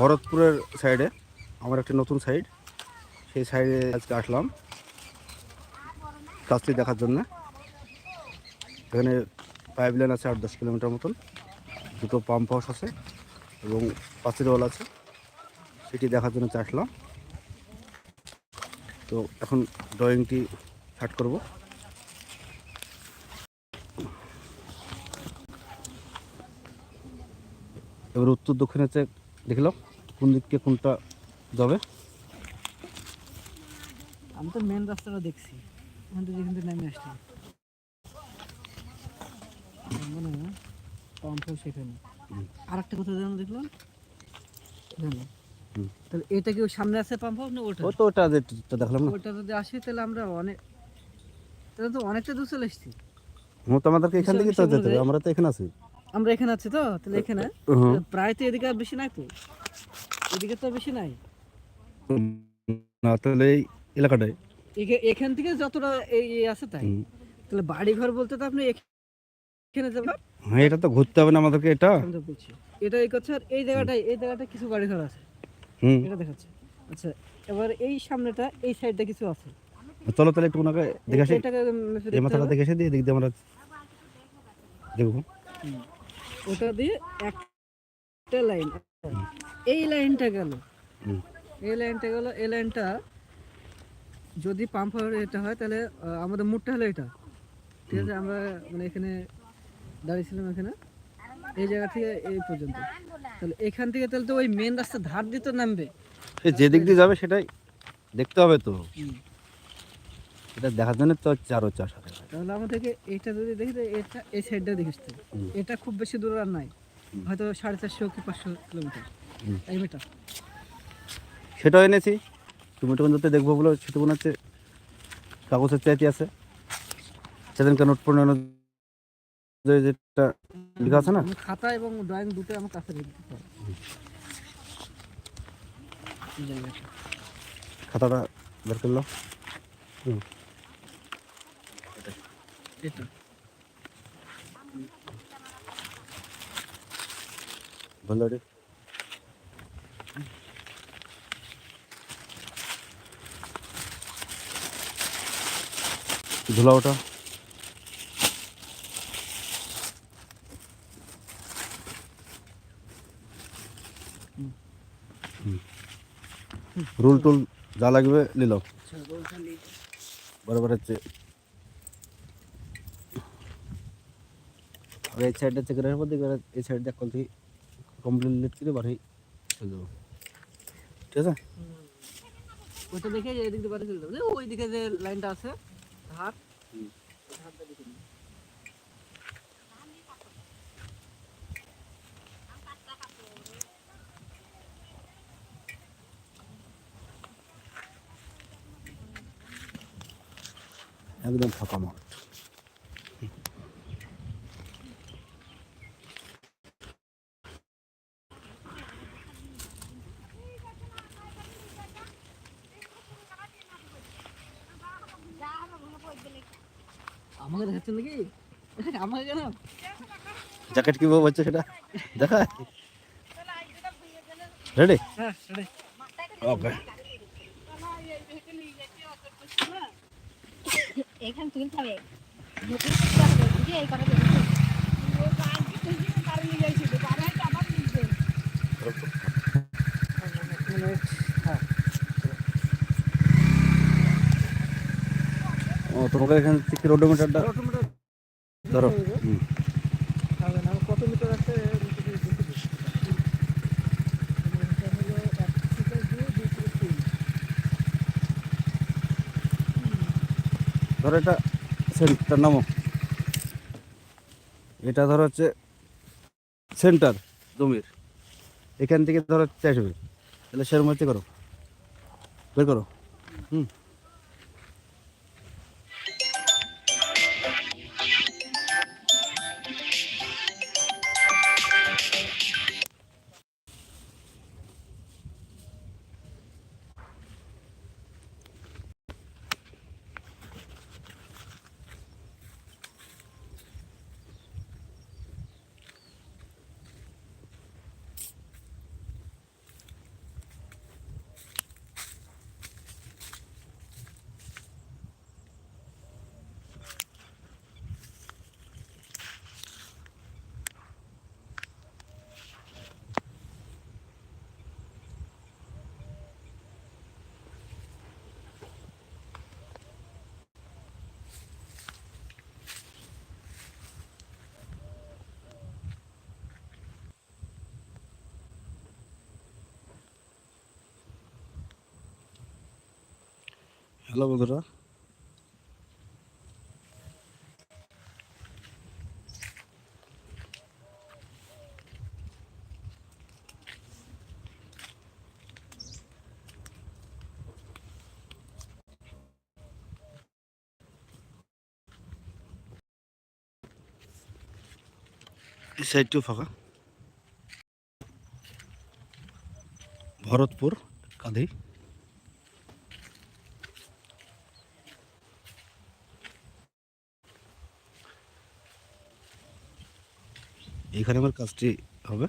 ভরতপুরের সাইডে আমার একটা নতুন সাইড সেই সাইডে আজকে আসলাম কাজটি দেখার জন্য। এখানে পাইপ লাইন আছে আট দশ কিলোমিটার মতন, দুটো পাম্প হাউস আছে এবং পাঁচের ওয়াল আছে, সেটি দেখার জন্য আসলাম। তো এখন ড্রয়িংটি স্টার্ট করব। এবার উত্তর দক্ষিণে দেখলাম। কোন দিককে কোনটা যাবে? আমি তো মেন রাস্তাটা দেখছি। ওখান থেকে যেখান থেকে নেমে আসছি মনে হয় সেখানে। আর একটা কোথাও যেন দেখলাম। তাহলে এটা কি সামনে আছে পাম্প হাউস না ওটা ওটা যেটা দেখলাম না। ওটা যদি আসে তাহলে আমরা অনেক তাহলে তো অনেকটা দূর চলে এসছি। এখান থেকে তো যেতে আমরা তো এখানে আছি। আমরা এখানে আছি তো? তাহলে এখানে? প্রায় তো এদিকে বেশি নাই তো? এদিকে তো বেশি নাই? না তাহলে এই এলাকাটায়। এখান থেকে যতটা এই এই আছে তাই? তাহলে বাড়ি ঘর বলতে তো আপনি এখানে যাবেন? হ্যাঁ এটা তো ঘুরতে হবে না আমাদেরকে এটা? এটা এই আর এই জায়গাটায় এই জায়গাটা কিছু বাড়ি ঘর আছে। হুম। এটা দেখাচ্ছে। আচ্ছা এবার এই সামনেটা এই সাইডটা কিছু আছে। চলো তাহলে একটু ওনাকে দেখে আসি। এই মাথাটা। দেখে আসি দিয়ে দিয়ে আমরা দেখব। হুম। ওটা দিয়ে একটা লাইন। এই লাইনটা গেল। এই লাইনটা গেল। এই লাইনটা যদি পাম্প এটা হয় তাহলে আমাদের মুডটা হলো এটা। ঠিক আছে আমরা মানে এখানে দাঁড়িয়েছিলাম এখানে। এই জায়গা থেকে এই পর্যন্ত। তাহলে এখান থেকে তাহলে তো ওই মেন রাস্তা ধার দিয়ে তো নামবে। যে দিক দিয়ে যাবে সেটাই দেখতে হবে তো। এটা দেখার জন্য তো চার ও চার সাথে তাহলে আমাদেরকে এটা যদি দেখি এটা এই সাইডটা দেখিস তো এটা খুব বেশি দূর আর নাই। হয়তো সাড়ে চারশো কি পাঁচশো কিলোমিটার। এই মিটার সেটাও এনেছি। তুমি তখন যাতে দেখব বলে সেটা মনে হচ্ছে কাগজের চাইতে আছে। সেদিনকার নোট যে যেটা লেখা আছে না। খাতা এবং ড্রয়িং দুটো আমার কাছে হবে। খাতাটা বের করল এটা বলল রে। ধুলা ওটা রুল টুল যা লাগবে নিল। আচ্ছা বরাবর হচ্ছে আর এই সাইডটা চেক রাখার পর দেখবে এই সাইড দিয়ে কল থেকে কমপ্লিট করে বাড়ি চলে যাব। ঠিক আছে? ওইটা দেখে যে এদিক দিয়ে বাড়ি চলে যাবে। ওই দিকে যে লাইনটা আছে ধার ধারটা দেখে একদম ফাঁকা মাঠ। আমাকে দেখাচ্ছেন নাকি? আমাকে কেন? জ্যাকেট কীভাবে হচ্ছে সেটা? দেখা। রেডি হ্যাঁ ওকে এখানে তুলতে হবে এই কথা বলছি। মিনিট তোমাকে এখান থেকে রোডোমিটারটা ধরো। কত মিটার আছে। ধরো এটা সেন্টার নামো। এটা ধরো হচ্ছে সেন্টার জমির। এখান থেকে ধরো হচ্ছে তাহলে হচ্ছে করো। বের করো। হুম। হ্যালো বন্ধুরা। এই সাইডটিও ফাঁকা। ভরতপুর কাঁধি এইখানে আমার কাজটি হবে।